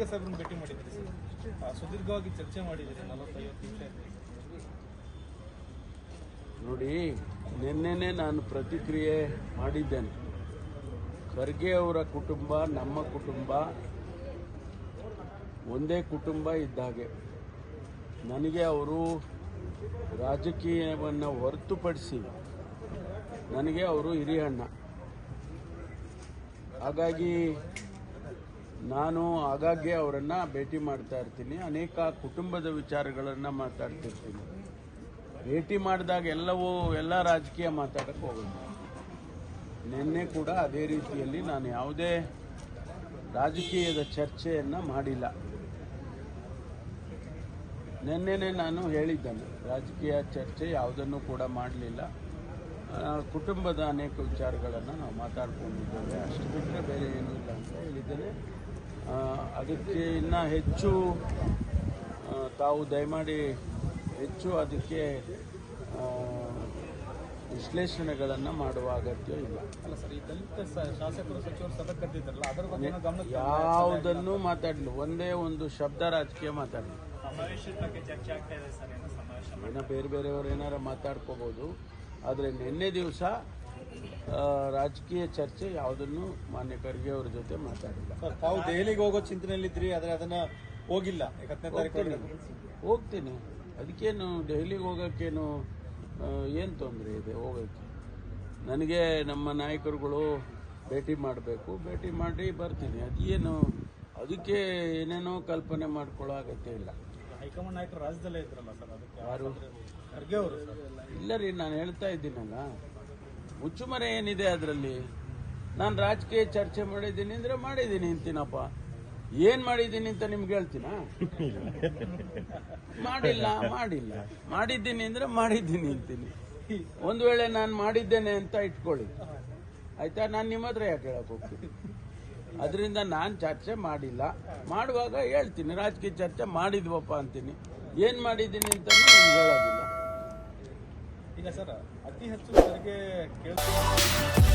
ಖರ್ಗೆ ಸಾಹೇಬ್ರನ್ನ ಭೇಟಿ ಮಾಡಿದ್ರಿ ಸರ್? ಆ, ಸುದೀರ್ಘವಾಗಿ ಚರ್ಚೆ ಮಾಡಿದ್ದೀರಿ ನಲವತ್ತೈವತ್ತು ನಿಮಿಷ ನೋಡಿ ನಿನ್ನೆನೆ ನಾನು ಪ್ರತಿಕ್ರಿಯೆ ಮಾಡಿದ್ದೇನೆ. ಖರ್ಗೆ ಅವರ ಕುಟುಂಬ ನಮ್ಮ ಕುಟುಂಬ ಒಂದೇ ಕುಟುಂಬ ಇದ್ದಾಗೆ ನನಗೆ ಅವರು ರಾಜಕೀಯವನ್ನು ಹೊರತುಪಡಿಸಿ ನನಗೆ ಅವರು ಹಿರಿಯಣ್ಣ ಹಾಗಾಗಿ ನಾನು ಆಗಾಗ್ಗೆ ಅವರನ್ನು ಭೇಟಿ ಮಾಡ್ತಾ ಇರ್ತೀನಿ. ಅನೇಕ ಕುಟುಂಬದ ವಿಚಾರಗಳನ್ನು ಮಾತಾಡ್ತಿರ್ತೀನಿ. ಭೇಟಿ ಮಾಡಿದಾಗ ಎಲ್ಲವೂ ಎಲ್ಲ ರಾಜಕೀಯ ಮಾತಾಡಕ್ಕೆ ಹೋಗೋದು ನಿನ್ನೆ ಕೂಡ ಅದೇ ರೀತಿಯಲ್ಲಿ ನಾನು ಯಾವುದೇ ರಾಜಕೀಯದ ಚರ್ಚೆಯನ್ನು ಮಾಡಿಲ್ಲ. ನಿನ್ನೆನೆ ನಾನು ಹೇಳಿದ್ದೇನೆ ರಾಜಕೀಯ ಚರ್ಚೆ ಯಾವುದನ್ನು ಕೂಡ ಮಾಡಲಿಲ್ಲ. ಕುಟುಂಬದ ಅನೇಕ ವಿಚಾರಗಳನ್ನು ನಾವು ಮಾತಾಡ್ಕೊಂಡಿದ್ದೇವೆ. ಅಷ್ಟು ಬಿಟ್ಟರೆ ಬೇರೆ ಏನೂ ಇಲ್ಲ ಅಂತ ಹೇಳಿದ್ದೇನೆ ಅದಕ್ಕೆ ಇನ್ನೂ ಹೆಚ್ಚು ತಾವು ದಯಮಾಡಿ ಹೆಚ್ಚು ಅದಕ್ಕೆ ವಿಶ್ಲೇಷಣೆಗಳನ್ನು ಮಾಡುವ ಅಗತ್ಯ ಇಲ್ಲ. ಅಲ್ಲ ಸರ್ ಈ ದಲಿತ ಶಾಸಕರು ಸಚಿವರು ಸಭೆ ಕರೆದಿದ್ದಾರಲ್ಲ ಅದರ ಬಗ್ಗೆ ಗಮನ ಯಾವುದನ್ನು ಮಾತಾಡಲಿ ಒಂದೇ ಒಂದು ಶಬ್ದ ರಾಜಕೀಯ ಮಾತಾಡಲಿ. ಸಮಾವೇಶದ ಬಗ್ಗೆ ಚರ್ಚೆ ಆಗ್ತಾ ಇದೆ ಸರ್ ಏನೋ ಸಮಾವೇಶ ಏನೋ ಬೇರೆ ಬೇರೆಯವರು ಏನಾರ ಮಾತಾಡ್ಕೋಬೋದು. ಆದರೆ ನಿನ್ನೆ ದಿವಸ ರಾಜಕೀಯ ಚರ್ಚೆ ಯಾವುದನ್ನು ಮಾನ್ಯ ಖರ್ಗೆ ಅವರ ಜೊತೆ ಮಾತಾಡಿಲ್ಲ. ಸರ್ ತಾವು ದೆಹಲಿಗೆ ಹೋಗೋ ಚಿಂತನೆಯಲ್ಲಿದ್ರಿ ಆದ್ರೆ ಅದನ್ನ ಹೋಗಿಲ್ಲ. ಹೋಗ್ತೀನಿ. ಅದಕ್ಕೇನು ದೆಹಲಿಗೆ ಹೋಗೋಕ್ಕೇನು ಏನು ತೊಂದರೆ ಇದೆ ಹೋಗೋಕ್ಕೆ ನನಗೆ ನಮ್ಮ ನಾಯಕರುಗಳು ಭೇಟಿ ಮಾಡಬೇಕು. ಭೇಟಿ ಮಾಡಿ ಬರ್ತೀನಿ. ಅದೇನು ಅದಕ್ಕೆ ಏನೇನೋ ಕಲ್ಪನೆ ಮಾಡ್ಕೊಳ್ಳೋ ಅಗತ್ಯ ಇಲ್ಲ. ಹೈಕಮಾಂಡ್ ನಾಯಕರು ರಾಜ್ಯದಲ್ಲೇ ಇದ್ರಲ್ಲ ಸರ್ ಅದಕ್ಕೆ ಯಾರು? ಖರ್ಗೆ ಅವರು ಸರ್. ಇಲ್ಲ ರೀ ನಾನು ಹೇಳ್ತಾ ಇದ್ದೀನಲ್ಲ. ಮುಚ್ಚುಮರೆ ಏನಿದೆ ಅದರಲ್ಲಿ? ನಾನು ರಾಜಕೀಯ ಚರ್ಚೆ ಮಾಡಿದ್ದೀನಿ ಅಂದ್ರೆ ಮಾಡಿದ್ದೀನಿ ಅಂತೀನಪ್ಪ. ಏನು ಮಾಡಿದ್ದೀನಿ ಅಂತ ನಿಮ್ಗೆ ಹೇಳ್ತೀನ? ಮಾಡಿಲ್ಲ ಮಾಡಿಲ್ಲ. ಮಾಡಿದ್ದೀನಿ ಅಂದ್ರೆ ಮಾಡಿದ್ದೀನಿ ಅಂತೀನಿ. ಒಂದು ವೇಳೆ ನಾನು ಮಾಡಿದ್ದೇನೆ ಅಂತ ಇಟ್ಕೊಳ್ಳಿ. ಆಯ್ತಾ? ನಾನು ನಿಮ್ಮ ಹತ್ರ ಯಾಕೆ ಹೇಳಕ್ ಹೋಗ್ತೀನಿ? ಅದರಿಂದ ನಾನು ಚರ್ಚೆ ಮಾಡಿಲ್ಲ. ಮಾಡುವಾಗ ಹೇಳ್ತೀನಿ, ರಾಜಕೀಯ ಚರ್ಚೆ ಮಾಡಿದ್ವಪ್ಪ ಅಂತೀನಿ. ಏನು ಮಾಡಿದ್ದೀನಿ ಅಂತ ಹೇಳೋದಿಲ್ಲ. ಸರ್. ಅತಿ ಹೆಚ್ಚು ನನಗೆ ಕೇಳ್ತಾ